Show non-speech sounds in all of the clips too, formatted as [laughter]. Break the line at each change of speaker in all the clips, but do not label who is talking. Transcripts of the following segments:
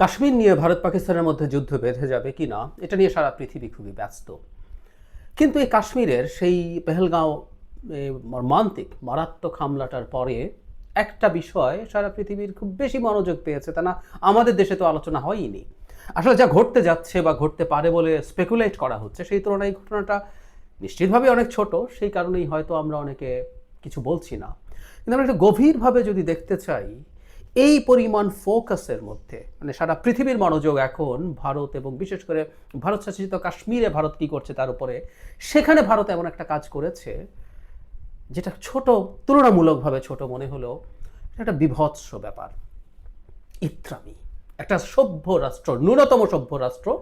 কাশ্মীর নিয়ে ভারত পাকিস্তানের মধ্যে যুদ্ধ বেঁধে যাবে কি না, এটা নিয়ে সারা পৃথিবী খুবই ব্যস্ত। কিন্তু এই কাশ্মীরের সেই পেহেলগাঁও মর্মান্তিক, মারাত্মক হামলাটার পরে একটা বিষয় সারা পৃথিবীর খুব বেশি মনোযোগ পেয়েছে তা না, আমাদের দেশে তো আলোচনা হয়নি আসলে যা ঘটতে যাচ্ছে বা ঘটতে পারে বলে স্পেকুলেট করা হচ্ছে, সেই তুলনায় ঘটনাটা নিশ্চিতভাবে অনেক ছোট, সেই কারণেই হয়তো আমরা অনেকে কিছু বলছি না। কিন্তু আমরা একটু গভীরভাবে যদি দেখতে চাই এই পরিমাণ ফোকাসের মধ্যে মানে সারা পৃথিবীর মনোযোগ এখন ভারত এবং বিশেষ করে ভারত শাসিত কাশ্মীরে ভারত কী করছে তার উপরে, সেখানে ভারত এমন একটা কাজ করেছে, যেটা ছোট, তুলনামূলকভাবে ছোট মনে এটা একটা বিভৎস ব্যাপার। ইত্রামি, একটা সভ্য রাষ্ট্র, ন্যূনতম সভ্য রাষ্ট্র,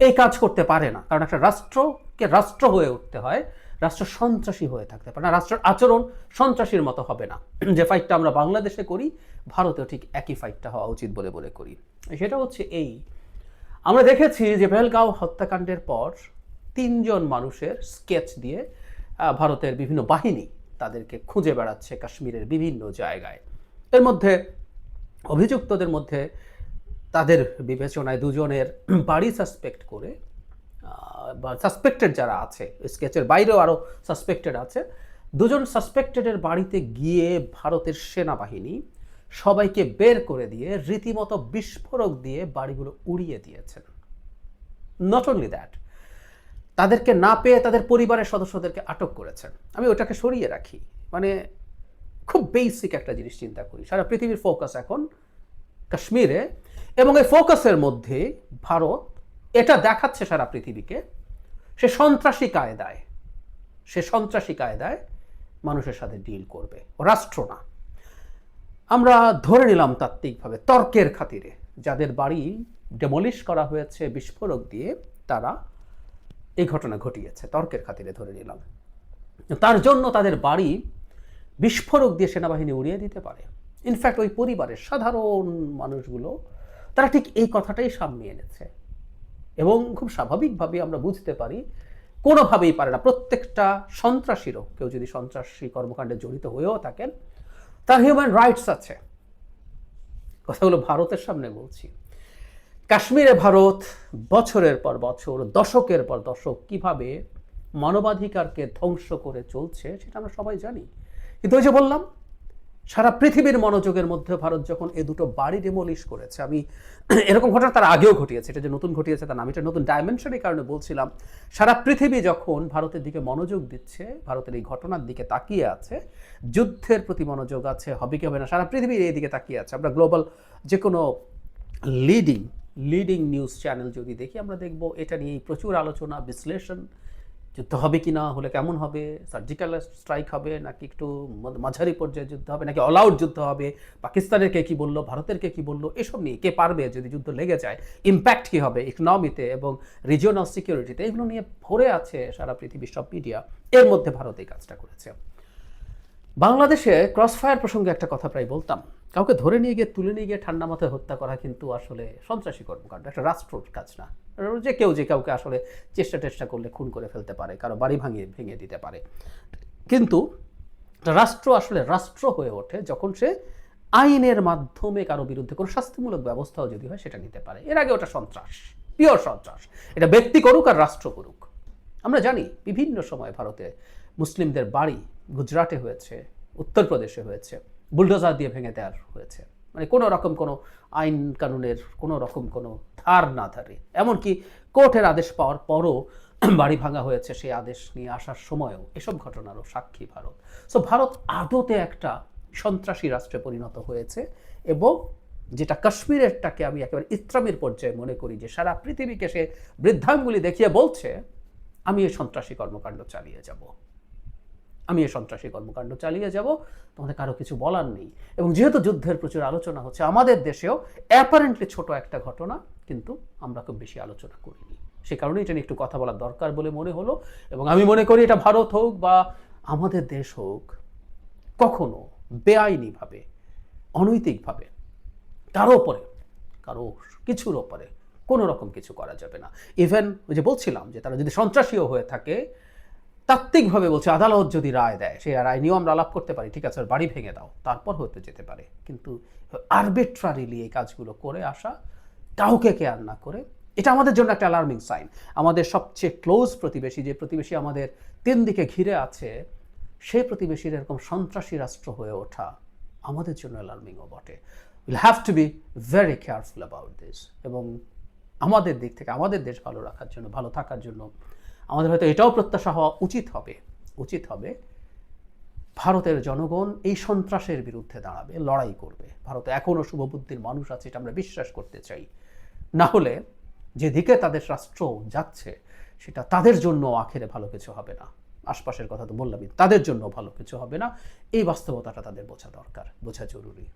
এই কাজ করতে পারে না। কারণ একটা রাষ্ট্রকে রাষ্ট্র হয়ে উঠতে হয় রাষ্ট্র সন্ত্রাসী হয়ে থাকতে পারে। না, রাষ্ট্রের আচরণ সন্ত্রাসীর মতো হবে না। যে ফাইটটা আমরা বাংলাদেশে করি, ভারতেও ঠিক একই ফাইটটা হওয়া উচিত বলে বলে করি। সেটা হচ্ছে এই, আমরা দেখেছি যে পেহেলগাঁও হত্যাকাণ্ডের পর তিনজন মানুষের স্কেচ দিয়ে ভারতের বিভিন্ন বাহিনী তাদেরকে খুঁজে বেড়াচ্ছে কাশ্মীরের বিভিন্ন জায়গায়। এর মধ্যে, অভিযুক্তদের মধ্যে তাদের বিবেচনায় দুজনের বাড়ি সাসপেক্ট করে বা সাসপেক্টেড যারা আছে স্কেচের বাইরেও আরও সাসপেক্টেড আছে, দুজন সাসপেক্টেডের বাড়িতে গিয়ে ভারতের সেনাবাহিনী সবাইকে বের করে দিয়ে রীতিমতো বিস্ফোরক দিয়ে বাড়িগুলো উড়িয়ে দিয়েছেন। নট অনলি দ্যাট তাদেরকে না পেয়ে তাদের পরিবারের সদস্যদেরকে আটক করেছেন। আমি ওটাকে সরিয়ে রাখি। মানে খুব বেসিক একটা জিনিস চিন্তা করি। সারা পৃথিবীর ফোকাস এখন কাশ্মীরে এবং এই ফোকাসের মধ্যে ভারত এটা দেখাচ্ছে সারা পৃথিবীকে, সে সন্ত্রাসী কায়দায়, সে সন্ত্রাসী কায়দায় মানুষের সাথে ডিল করবে রাষ্ট্র না। আমরা ধরে নিলাম তাত্ত্বিকভাবে, তর্কের খাতিরে, যাদের বাড়ি ডেমলিশ করা হয়েছে, বিস্ফোরক দিয়ে তারা এই ঘটনা ঘটিয়েছে, তর্কের খাতিরে ধরে নিলাম। তার জন্য তাদের বাড়ি বিস্ফোরক দিয়ে সেনাবাহিনী উড়িয়ে দিতে পারে। ইনফ্যাক্ট ওই পরিবারের সাধারণ মানুষগুলো, তারা ঠিক এই কথাটাই সামনে এনেছে। এবং খুব স্বাভাবিকভাবে আমরা বুঝতে পারি, কোনোভাবেই পারে না। প্রত্যেকটা সন্ত্রাসীরও, কেউ যদি সন্ত্রাসী কর্মকাণ্ডে জড়িত হয়েও থাকেন, তার হিউম্যান রাইটস আছে। কথাগুলো ভারতের সামনে বলছি। কাশ্মীরে ভারত বছরের পর বছর, দশকের পর দশক কীভাবে মানবাধিকারকে ধ্বংস করে চলছে, সেটা আমরা সবাই জানি। কিন্তু ওই যে বললাম সারা পৃথিবীর মনোযোগের মধ্যে ভারত যখন এ দুটো বাড়ি ডেমলিশ করেছে, আমি [clears throat] এরকম ঘটনা তার আগেও ঘটিয়েছে। এটা যে নতুন ঘটিয়েছে তা না আমি এটা নতুন ডাইমেনশনের কারণে বলছিলাম। সারা পৃথিবী যখন ভারতের দিকে মনোযোগ দিচ্ছে, ভারতের এই ঘটনার দিকে তাকিয়ে আছে, যুদ্ধের প্রতি মনোযোগ আছে, হবে কি হবে না, সারা পৃথিবীর এই দিকে তাকিয়ে আছে। আমরা গ্লোবাল যে কোনো লিডিং লিডিং নিউজ চ্যানেল যদি দেখি, আমরা দেখব এটা নিয়েই প্রচুর আলোচনা, বিশ্লেষণ যুদ্ধ হবে কি না? হলে কেমন হবে? সার্জিক্যাল স্ট্রাইক হবে নাকি একটু মাঝারি পর্যায়ে যুদ্ধ হবে নাকি অল আউট যুদ্ধ হবে? পাকিস্তানের কে কী বলল? ভারতের কে কী বলল? এসব নিয়ে কে পারবে যদি যুদ্ধ লেগে যায়? ইম্প্যাক্ট কী হবে ইকোনমিতে এবং রিজিওনাল সিকিউরিটিতে এগুলো নিয়ে ভরে আছে সারা পৃথিবীর সব মিডিয়া এর মধ্যে ভারত এই কাজটা করেছে। বাংলাদেশে ক্রসফায়ার প্রসঙ্গে একটা কথা প্রায় বলতাম। কাউকে ধরে নিয়ে গিয়ে, তুলে নিয়ে গিয়ে ঠান্ডা মাথায় হত্যা করা কিন্তু আসলে সন্ত্রাসী কর্মকাণ্ড, একটা রাষ্ট্রর কাজ না। যে কেউ যে কাউকে আসলে চেষ্টা টেষ্টা করলে খুন করে ফেলতে পারে, কারও বাড়ি ভাঙিয়ে, ভেঙে দিতে পারে। কিন্তু রাষ্ট্র আসলে রাষ্ট্র হয়ে ওঠে যখন সে আইনের মাধ্যমে কারও বিরুদ্ধে কোনো শাস্তিমূলক ব্যবস্থাও যদি হয় সেটা নিতে পারে। এর আগে ওটা সন্ত্রাস, পিওর সন্ত্রাস। এটা ব্যক্তি করুক আর রাষ্ট্র করুক। আমরা জানি বিভিন্ন সময় ভারতে মুসলিমদের বাড়ি গুজরাটে হয়েছে, উত্তরপ্রদেশে হয়েছে। বুলডোজার দিয়ে ভেঙে দেওয়ার হয়েছে। মানে কোনো রকম কোনো আইন কানুনের কোনো রকম কোনো ধার না ধারে। এমনকি কোর্টের আদেশ পাওয়ার পরও বাড়ি ভাঙা হয়েছে সেই আদেশ নিয়ে আসার সময়ও এসব ঘটনারও সাক্ষী ভারত। সো ভারত আদতে একটা সন্ত্রাসী রাষ্ট্রে পরিণত হয়েছে এবং যেটা কাশ্মীরেরটাকে আমি একেবারে ইসলামের পর্যায়ে মনে করি যে সারা পৃথিবীকে সে বৃদ্ধাঙ্গুলি দেখিয়ে বলছে, আমি এই সন্ত্রাসী কর্মকাণ্ড চালিয়ে যাব। আমি এই সন্ত্রাসী কর্মকাণ্ড চালিয়ে যাব, তোমাদের কারও কিছু বলার নেই। এবং যেহেতু যুদ্ধের প্রচুর আলোচনা হচ্ছে, আমাদের দেশেও অ্যাপারেন্টলি ছোট একটা ঘটনা, কিন্তু আমরা খুব বেশি আলোচনা করিনি। সে কারণে এটা নিয়ে একটু কথা বলার দরকার বলে মনে হলো, এবং আমি মনে করি এটা ভারত হোক বা আমাদের দেশ হোক, কখনো বেআইনিভাবে, অনৈতিকভাবে, কারও ওপরে, কারও কিছুর ওপরে কোনো রকম কিছু করা যাবে না। ইভেন ওই যে বলছিলাম যে তারা যদি সন্ত্রাসীও হয়ে থাকে তাত্ত্বিকভাবে বলছে, আদালত যদি রায় দেয়, সেই রায় নিয়েও আমরা আলাপ করতে পারি, ঠিক আছে ওর বাড়ি ভেঙে দাও, তারপর হতে যেতে পারে। কিন্তু আরবিট্রারিলি এই কাজগুলো করে আসা, কাউকে কেয়ার না করে, এটা আমাদের জন্য একটা অ্যালার্মিং সাইন আমাদের সবচেয়ে ক্লোজ প্রতিবেশী, যে প্রতিবেশী আমাদের তিন দিকে ঘিরে আছে, সে প্রতিবেশীর এরকম সন্ত্রাসী রাষ্ট্র হয়ে ওঠা আমাদের জন্য অ্যালার্মিংও বটে। Will have to be very careful about this এবং আমাদের দিক থেকে, আমাদের দেশ ভালো রাখার জন্য, ভালো থাকার জন্য আমাদের হয়তো এটাও প্রত্যাশা হওয়া উচিত হবে উচিত হবে ভারতের জনগণ এই সন্ত্রাসের বিরুদ্ধে দাঁড়াবে, লড়াই করবে। ভারতে এখনও শুভবুদ্ধির মানুষ আছে এটা আমরা বিশ্বাস করতে চাই। না হলে যেদিকে তাদের রাষ্ট্র যাচ্ছে, সেটা তাদের জন্য আখেরে ভালো কিছু হবে না। আশপাশের কথা তো বললামই, তাদের জন্য ভালো কিছু হবে না। এই বাস্তবতাটা তাদের বোঝা দরকার, বোঝা জরুরি।